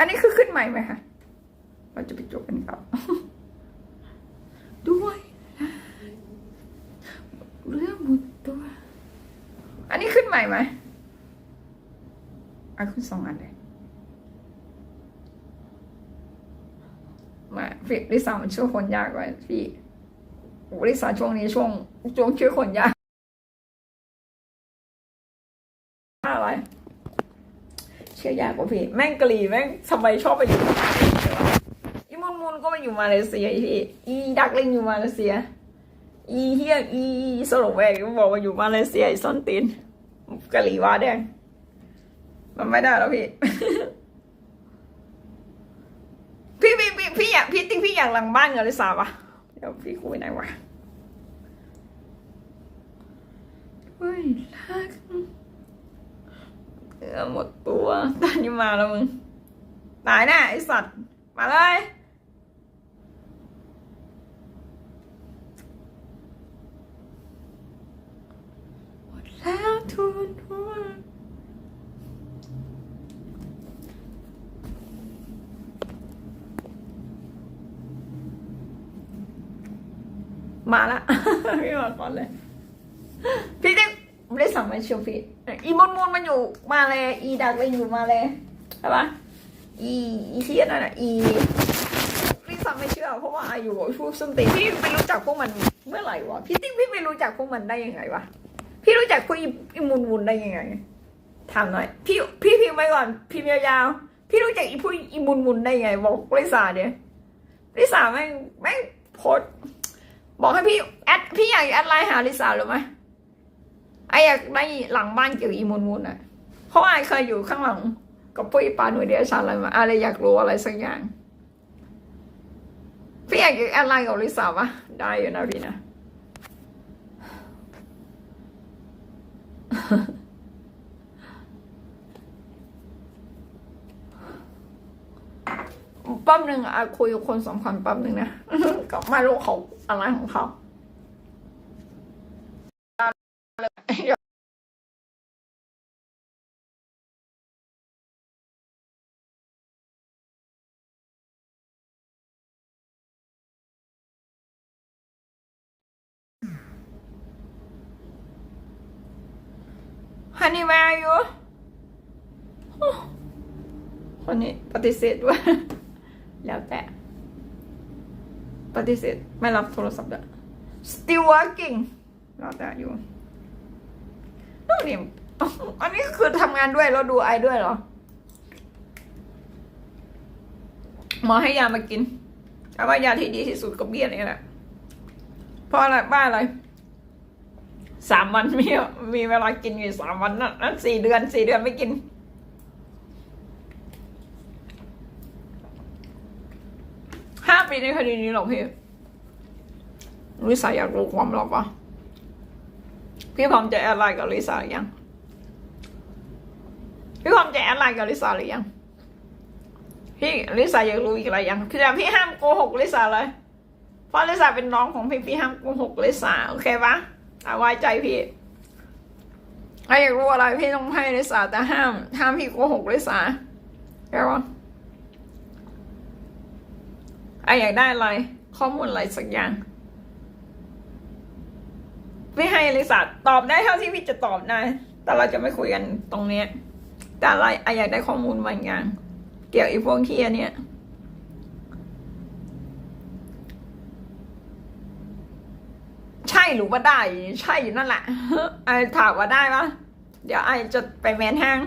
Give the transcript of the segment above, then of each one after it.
อันนี้คือขึ้นใหม่ไหมคะ เราจะไปจบกันครับ ด้วยนะเรื่องหมดตัว อันนี้ขึ้นใหม่ไหมอะขึ้นสองอันเลยมาพี่ลิซ่ามันช่วยคนยากกว่าพี่โอ้ลิซ่าช่วงนี้ช่วงช่วงช่วยคนยากอะไร เชื่อ ยากว่าพี่ แม่งกรีแม่งทำไมชอบไปอยู่อีมุนมุนก็ไปอยู่มาเลเซียอีพี่อีดักลิงอยู่มาเลเซีย อีเฮียอีสโลแวกก็บอกว่าอยู่มาเลเซียไอ้ส้นตีนกะหรี่ว้าแดง มันไม่ได้แล้วพี่ พี่พี่พี่พี่อยากพี่ติ๊กพี่อยากหลังบ้านกับลิซ่าปะเดี๋ยวพี่คุยไหนวะเฮ้ยรัก เออหมดตัวตอนนี้มาแล้วมึง ตายแน่ไอสัตว์ มาเลย หมดแล้วทุนหัวมาละ พี่มาก่อนเลย พี่ติ๊กไม่ได้สั่งมาเชียวพี่ อีมอนมอนมันอยู่มาเลยอีดักเลยอยู่มาเลยใช่ปะอีอีเทียนน่ะอีพี่สั่งไม่เชื่อเพราะว่าอายุกับพวกส้นตีพี่ไปรู้จักพวกมันเมื่อไหร่วะพี่ติ๊กพี่ไปรู้จักพวกมันได้ยังไงวะพี่รู้จักพวกอีมุนมุนได้ยังไงถามหน่อยพี่พี่พิมพ์ไว้ก่อนพิมพ์ยาวๆพี่รู้จักอีพวกอีมุนมุนได้ยังไงบอกลิซ่าเดี๋ยวลิซ่าแม่งแม่งโพสบอกให้พี่แอดพี่อยากแอดไลน์หาลิซ่าหรือไหม ไออยากได้หลังบ้านเกี่ยวกับอีมูนมูนอะ เพราะไอเคยอยู่ข้างหลังกับปุ้ยปาหน่วยเดียชันอะไรมาอะไรอยากรู้อะไรสักอย่าง พี่อยากอดไลน์กับลิซ่าปะได้อยู่นะพี่นะแป๊บหนึ่งอะคุยกับคนสำคัญแป๊บหนึ่งนะก็ไม่รู้เขาอะไรของเขา Honey where are you คนนี้ปฏิเสธด้วยแล้วแต่ ปฏิเสธไม่รับโทรศัพท์ด้วย still working แล้วแต่อยู่นู่นนี่อันนี้คือทำงานด้วยแล้วดูไอด้วยเหรอ หมอให้ยามากินแต่ว่ายาที่ดีที่สุดก็เบี้ยนี่แหละเพราะอะไรบ้าอะไร สามวันมีมีเวลากินอยู่สามวันนั่นนั่นสี่เดือนสี่เดือนไม่กิน ห้าปีในคดีนี้หรอกพี่ลิซ่าอยากรู้ความลับปะพี่พร้อมจะแอดไลน์กับลิซ่าหรือยัง พี่พร้อมจะแอดไลน์กับลิซ่าหรือยัง พี่ลิซ่าอยากรู้อีกอะไรยังพี่แต่พี่ห้ามโกหกลิซ่าเลย เพราะลิซ่าเป็นน้องของพี่พี่ห้ามโกหกลิซ่าโอเคปะ เอาไว้ใจพี่ใครอยากรู้อะไรพี่ต้องให้ลิซ่าแต่ห้าม ห้ามพี่โกหกลิซ่าเข้าปะไออยากได้อะไร ข้อมูลอะไรสักอย่างไม่ให้ลิซ่าตอบได้เท่าที่พี่จะตอบได้แต่เราจะไม่คุยกันตรงเนี้ยแต่อะไรไออยากได้ข้อมูลบางอย่าง เกี่ยวกับไอ้พวกเทียเนี่ย ใช่ หรือว่าได้ ใช่นั่นแหละไอถามว่าได้ปะเดี๋ยวไอจะไปแมนห้าง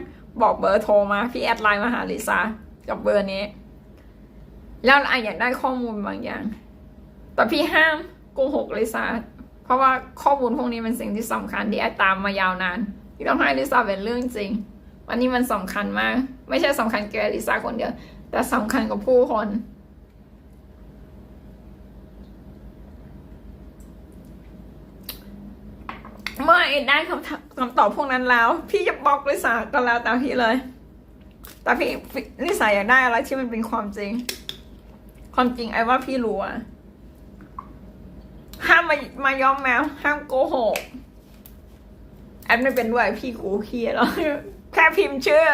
บอกเบอร์โทรมาพี่แอดไลน์มาหาลิซ่ากับเบอร์นี้ แล้วไออยากได้ข้อมูลบางอย่าง แต่พี่ห้ามโกหกลิซ่าเพราะว่าข้อมูลพวกนี้เป็นสิ่งที่สำคัญที่ไอตามมายาวนานพี่ต้องให้ลิซ่าเป็นเรื่องจริงวันนี้มันสำคัญมาก ไม่ใช่สำคัญแกลิซ่าคนเดียว แต่สำคัญกับผู้คน เมื่อไอ้ได้คำคำตอบพวกนั้นแล้ว พี่จะบล็อกลิซ่าก็แล้วแต่พี่เลย แต่พี่ลิซ่าอยากได้อะไรที่มันเป็นความจริง ความจริงไอ้ว่าพี่รู้อะห้ามมามายอมแมวห้ามโกหกแอดไม่เป็นด้วยพี่กูเคียแล้วแค่พิมพ์ชื่อ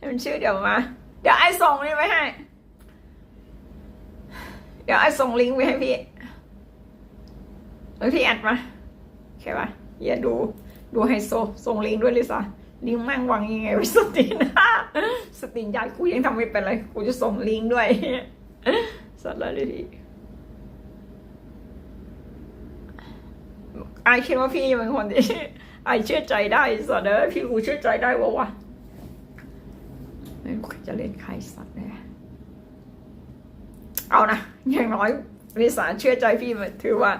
พิมพ์ชื่อเดี๋ยวมา เดี๋ยวไอ้ส่งนี่ไปให้ เดี๋ยวไอ้ส่งลิงก์ไปให้พี่แล้วพี่แอดมาโอเคปะ อย่าดู ดูไฮโซส่งลิงด้วยลิซ่าลิงแม่งวางยังไงไว้สตินสตินยายกูยังทำไม่เป็นเลยกูจะส่งลิงด้วยสัตว์ละเลยทีไอคิดว่าพี่เป็นคนที่ไอเชื่อใจได้สัตว์เด้อพี่กูเชื่อใจได้วะวะไม่รู้จะเล่นใครสัตว์เนี่ยเอานะอย่างน้อยลิสาเชื่อใจพี่มันถือว่า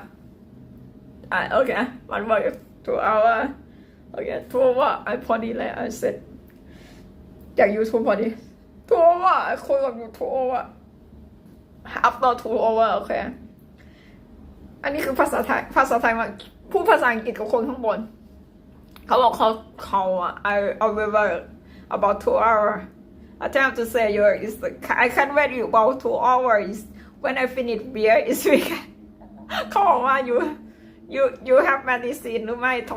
อ่าโอเคมันบอกถูกเอาว่าโอเคทั่วว่าไอพอดีเลยไอเสร็จจากยูทูบพอดีทั่วว่าคุยกับยูทูบว่าอัพต่อทูโอเวอร์โอเคอันนี้คือภาษาไทย ภาษาไทยมาพูดภาษาอังกฤษกับคนข้างบน เขาบอกเขาเขาอะ I I will work about two hour I tell to say your is the I can wait you about two hours when I finish beer is weekend เขาบอกว่า you you have medicine หรือไม่ท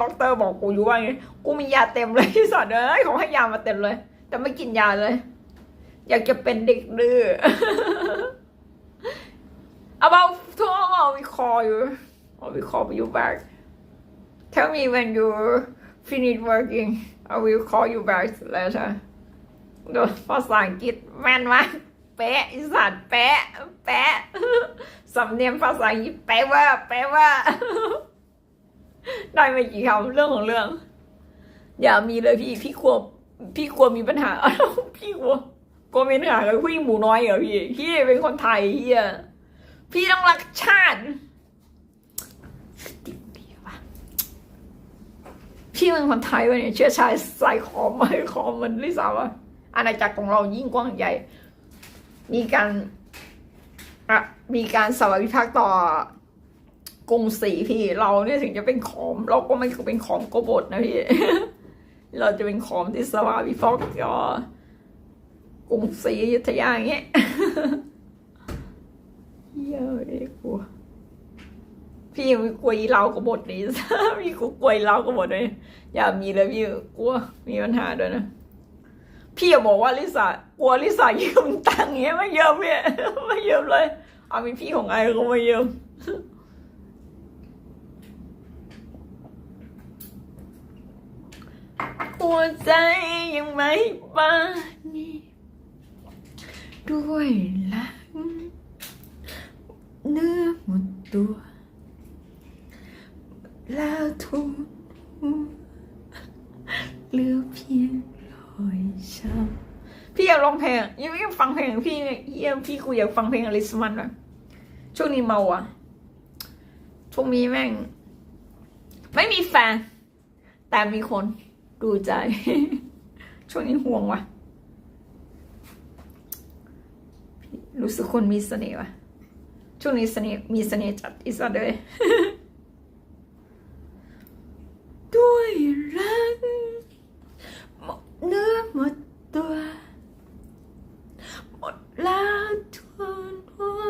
ด็อกเตอร์บอกกูอยู่ว่าไงกูมียาเต็มเลยที่สอนเลยเขาให้ยามาเต็มเลย แต่ไม่กินยาเลย อยากจะเป็นเด็กดื้อ about two hours we call you or we call you back tell me when you finish working I will call you back later ดูภาษาอังกฤษแม่นมากเป๊ะอีสานเป๊ะแป๊ะ สำเนียงภาษาอังกฤษแปลว่า แปลว่า ได้ไม่กี่คำเรื่องของเรื่อง อย่ามีเลยพี่พี่กลัวพี่กลัวมีปัญหาพี่กลัวกลัวมีปัญหากับผู้หญิงหมูน้อยเหรอพี่พี่เป็นคนไทยเฮียพี่ต้องรักชาติพี่เป็นคนไทยวะเนี่ยเชื้อชายสายขอมไม้ขอมมันลิสาวะอาณาจักรของเรายิ่งกว้างใหญ่ มีการ อะมีการสวัสดิภาคต่อกรุงศรีพี่เราเนี่ยถึงจะเป็นขอม เราก็ไม่เป็นขอมกบฏนะพี่ เราจะเป็นขอมที่สวัสดิภาคต่อกรุงศรีอยุธยาอย่างเงี้ยเยอะเลยกลัวพี่ยังไม่กลัวอีเรากบฏนี่พี่กูกลัวอีเรากบฏเลยอย่ามีเลยพี่กลัวมีปัญหาด้วยนะ พี่อย่าบอกว่าลิซ่ากลัวลิซ่ายืมตังค์เงี้ยไม่ยืมพี่ยไม่ยืมเลยเอามีพี่ของไอ้ก็ไม่ยืมหัวใจยังไม่ปานีด้วยรักเนื้อหมดตัว แล้วทุกเหลือเพียง อยช้ำพี่อยากร้องเพลงยังไม่ฟังเพลงพี่เนี่ยเยี่ยมพี่กูอยากฟังเพลงอลิสมันอะช่วงนี้เมาอะช่วงนี้แม่ง ไม่มีแฟน แต่มีคนดูใจ ช่วงนี้ห่วงว่ะ รู้สึกคนมีเสน่ห์ว่ะ ช่วงนี้เสน่ห์มีเสน่ห์จัดอีสัตว์เลยด้วยรักหมดเนื้อหมดตัว หมดแล้วทวนหัว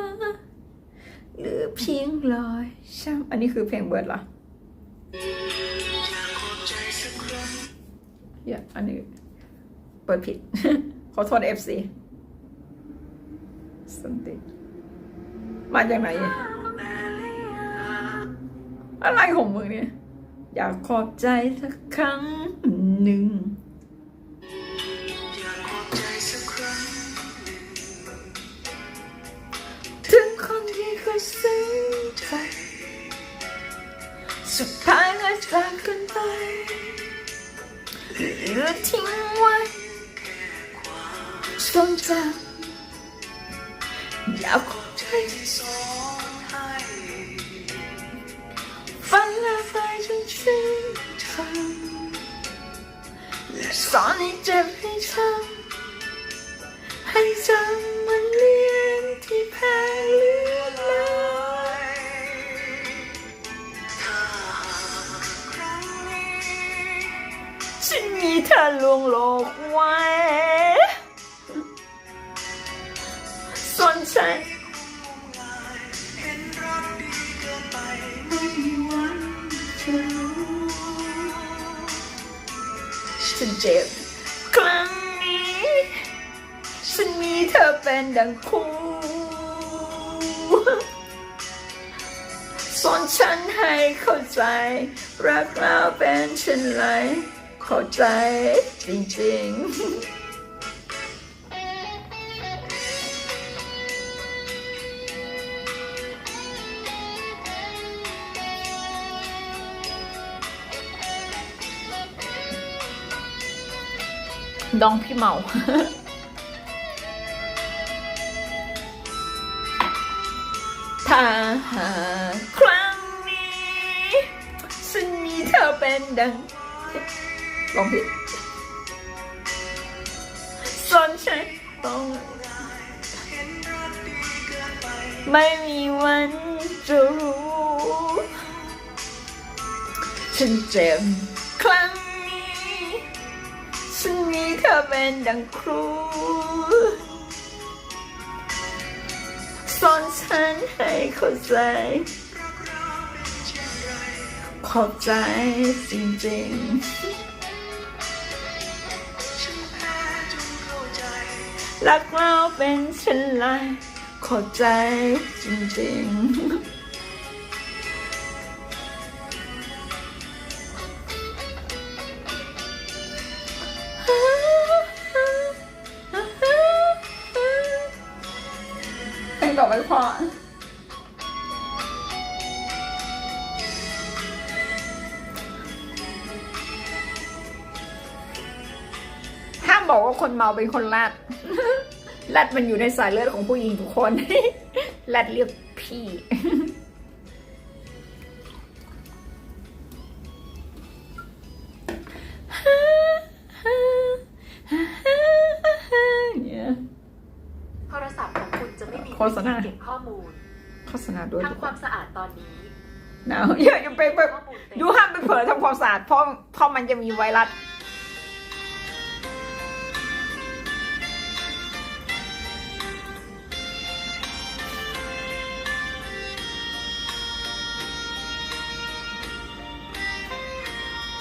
เหลือเพียงรอยช้ำ อันนี้คือเพลงเบิร์ดเหรออย่าอันนี้ เปิดผิด ขอโทษเอฟซีสันติมาจากไหน อะไรของมึงเนี่ย อยากขอบใจสักครั้งหนึ่ง หลือทิ้งไว้ทรงจำอยากขอบใจฝันและไฟจนชื่นชมและสอนให้เจ็บให้ช้ำให้จำมันเลี้ยงที่แพ้ ธอลวงโลกไว้ส่วนฉันฉันเจ็บครั้งนี้ ฉันมีเธอเป็นดังคู่สอนฉันให้เข้าใจ รักเราเป็นเช่นไร เข้าใจจริงๆดองพี่เมา ถ้าหากครั้งนี้ฉันมีเธอเป็นดัง ลองผิดสอนฉันต้องไม่มีวันจะรู้ ฉันเจ็บครั้งนี้ ฉันมีเธอเป็นดังครูสอนฉันให้เข้าใจขอบใจจริงๆ รักเราเป็นเช่นไรขอใจจริงๆเพลงต่อไปพอห้ามบอกว่าคนเมาเป็นคนลัด ลัดมันอยู่ในสายเลือดของผู้หญิงทุกคนลัดเรียกพี่เนี่ยโทรศัพท์ของคุณจะไม่มีโฆษณาเก็บข้อมูลโฆษณาด้วยทุกทำคความสะอาดตอนนี้หนาวอย่าอย่าไปไปข้อมูลเต็มดูห้ามไปเผลอทำความสะอาดเพราะเพราะมันจะมีไวรัส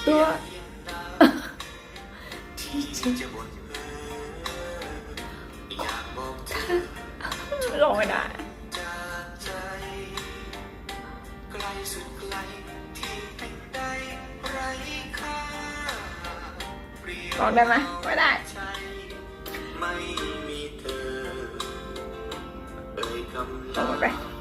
ตัวที่จะลงไม่ได้ไกลสุดไกลที่แห่งใดไร้ค่าเปรียบลองได้ไหมไม่ได้ใจไม่มีเธอเอ่ยคำลงลาไปว่า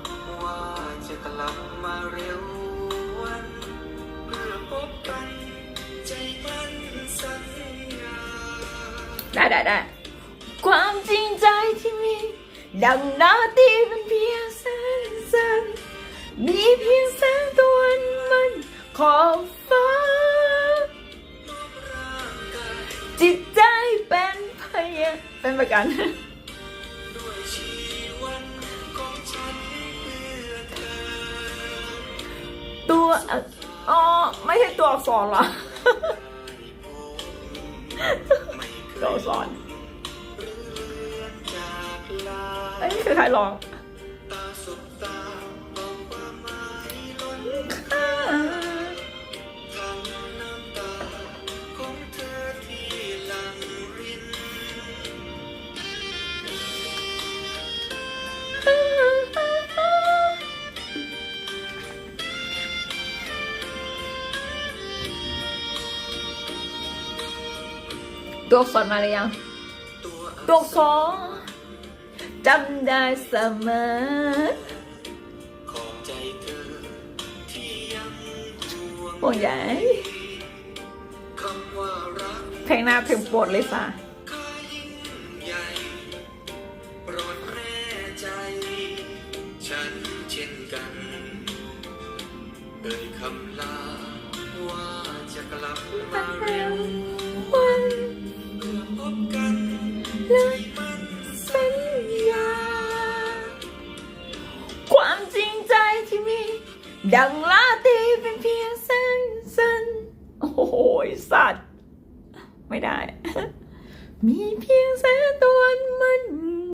ได้ได้ได้ความจริงใจที่มี ดังนาตีเป็นเพียงแสงสันมีเพียงแสงตะวันมันขอบฟ้า จิตใจเป็นพยานเป็นประกันด้นตัวอ๋อไม่ใช่ตัวอักษรหรอ ไม่เคตัวยอักษรจากลาเอ้ยนี่คือใครร้อง ตัวอักษรมาหรือยัง ตัวตัวอักษรจำได้เสมอขอบใจเธอที่ยังห่วงห่วงใยคำว่ารักเพลงหน้าเพลงโปรดเลยค่ะค่ายิ่งใหญ่โปรดแน่ใจฉันเช่นกันเอ่ยคำลาว่า